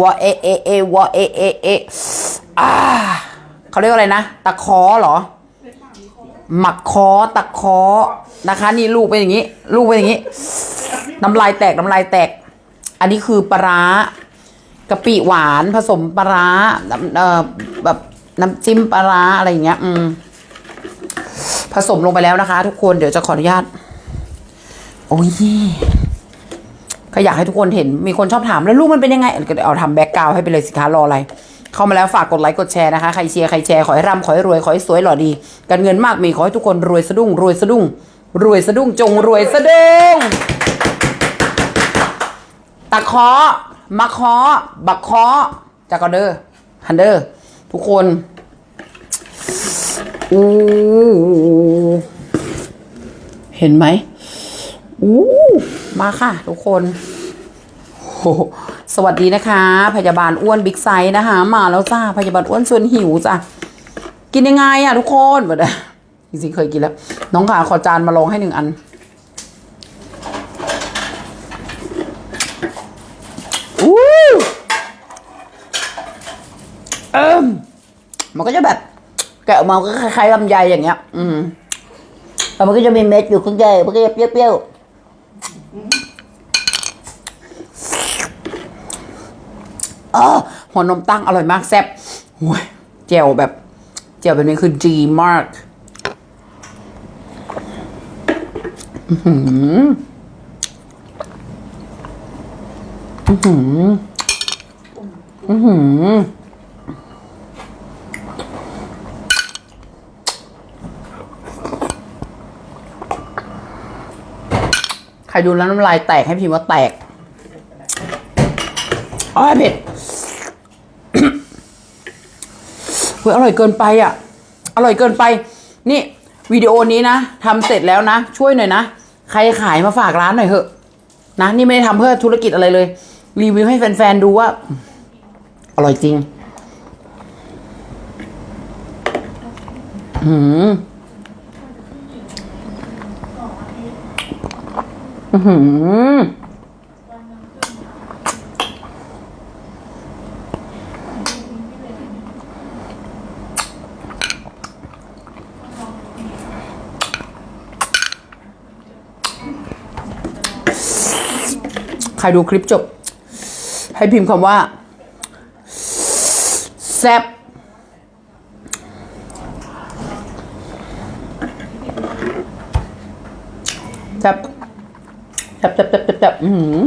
วอเอเอเอวอเอเอเออ่าเขาเรียกว่าอะไรนะ ตะคอเหรอ หมักคอตะคอนะคะ นี่ลูกเป็นอย่างนี้ ลูกเป็นอย่างนี้ น้ำลายแตกน้ำลายแตก อันนี้คือปลาร้ากะปิหวานผสมปลาร้าน้ำเอ่อแบบน้ำจิ้มปลาร้าอะไรอย่างเงี้ย อืม ผสมลงไปแล้วนะคะ ทุกคนเดี๋ยวจะขออนุญาต โอ้ย ก็อยากให้ทุกคนเห็นมีคนชอบถามแล้วลูกมันเป็นยังไงก็เอาทำแบ็กกราวให้ไปเลยสิคะรออะไร เข้ามาแล้วฝากกดไลค์กดแชร์นะคะ ใครเชียร์ใครแชร์ขอให้ร่ำขอให้รวยขอให้สวยหล่อดี การเงินมากมีขอให้ทุกคนรวยสะดุ้งรวยสะดุ้ง รวยสะดุ้งจงรวยสะดุ้งตะเคาะมะเคาะบักเคาะจากกอเดอร์ฮันเดอร์ทุกคนอู้เห็นไหมอู้มาค่ะ ทุกคน สวัสดีนะคะ พยาบาลอ้วนบิ๊กไซส์นะคะ มาแล้วจ้า พยาบาลอ้วนชวนหิวจ้ะ กินยังไงอะทุกคนแบบจริงๆเคยกินแล้ว น้องขาขอจานมาลองให้หนึ่งอัน อู้เอิมมันก็จะแบบ แกะออกมาก็คล้ายๆลำไยอย่างเงี้ย อืมแต่มันก็จะมีเม็ดอยู่ข้างในมันก็จะเปรี้ยวๆ อ๋อหัวนมตั้งอร่อยมากแซ่บโอ้ยเจียวแบบเจียวแบบนี้คือดีมากอือหืออือหืออือหือใครดูแล้วน้ำลายแตกให้พิมพ์ว่าแตกอ้อเผ็ด เฮ้ยอร่อยเกินไปอะ อร่อยเกินไป นี่วิดีโอนี้นะทำเสร็จแล้วนะ ช่วยหน่อยนะ ใครขายมาฝากร้านหน่อยเถอะ นะนี่ไม่ได้ทำเพื่อธุรกิจอะไรเลย รีวิวให้แฟนๆดูว่า อร่อยจริงอืมอื้อ ใครดูคลิปจบ ให้พิมพ์คำว่าแซบแซบแซบแซบแซบแซบอืม